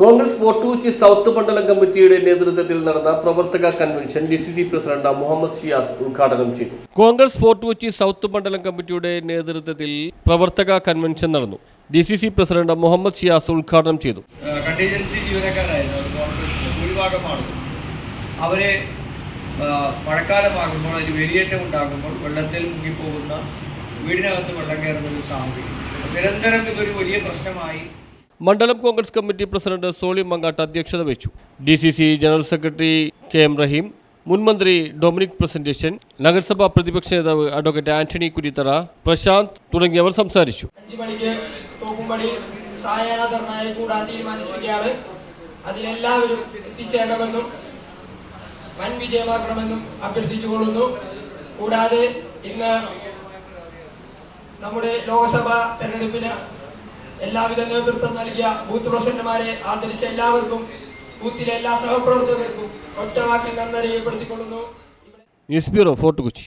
Congress Fort Kochi south മണ്ഡലം കമ്മിറ്റിയുടെ നേതൃത്വത്തിൽ നടന്ന പ്രവർത്തക convention D C C president Muhammad Shiyas ഉദ്ഘാടനം ചെയ്തു. കോൺഗ്രസ് ഫോർട്ടുകൊച്ചി സൗത്ത് മണ്ഡലം കമ്മിറ്റിയുടെ നേതൃത്വത്തിൽ പ്രവർത്തക കൺവെൻഷൻ നടന്നു. D C C president Muhammad Shiyas ഉദ്ഘാടനം ചെയ്തു. കണ്ടീജൻസി ജീവനക്കാരായിരുന്നു. അവരെ മഴക്കാലമാകുമ്പോൾ അതിൽ വേലിയേറ്റം ഉണ്ടാകുമ്പോൾ വെള്ളത്തിൽ മുങ്ങിപ്പോകുന്ന വീടിനകത്ത് വെള്ളം കയറുന്ന ഒരു സാഹചര്യം. നിരന്തരം ഇതൊരു വലിയ പ്രശ്നമായി മണ്ഡലം Congress committee president Soli Mangattu അധ്യക്ഷത വഹിച്ചു. D C C general secretary K M Rahim മുൻമന്ത്രി ഡൊമിനിക് പ്രസന്റേഷൻ നഗരസഭാ പ്രതിപക്ഷ നേതാവ് അഡ്വക്കേറ്റ് ആന്റണി കുരിത്തറ പ്രശാന്ത് തുടങ്ങിയവർ സംസാരിച്ചു. മണിക്ക് വൻ വിജയമാക്കണമെന്നും അഭ്യർത്ഥിച്ചുകൊള്ളുന്നു. കൂടാതെ ഇന്ന് നമ്മുടെ ലോക്സഭാ തെരഞ്ഞെടുപ്പിന് എല്ലാവിധ നേതൃത്വം നൽകിയ ബൂത്ത് പ്രസിഡന്റുമാരെ ആദരിച്ച എല്ലാവർക്കും ബൂത്തിലെ എല്ലാ സഹപ്രവർത്തകർക്കും ഒറ്റവാക്കിൽ നന്ദി രേഖപ്പെടുത്തിക്കൊള്ളുന്നു ന്യൂസ് ബ്യൂറോ ഫോർട്ട് കൊച്ചി.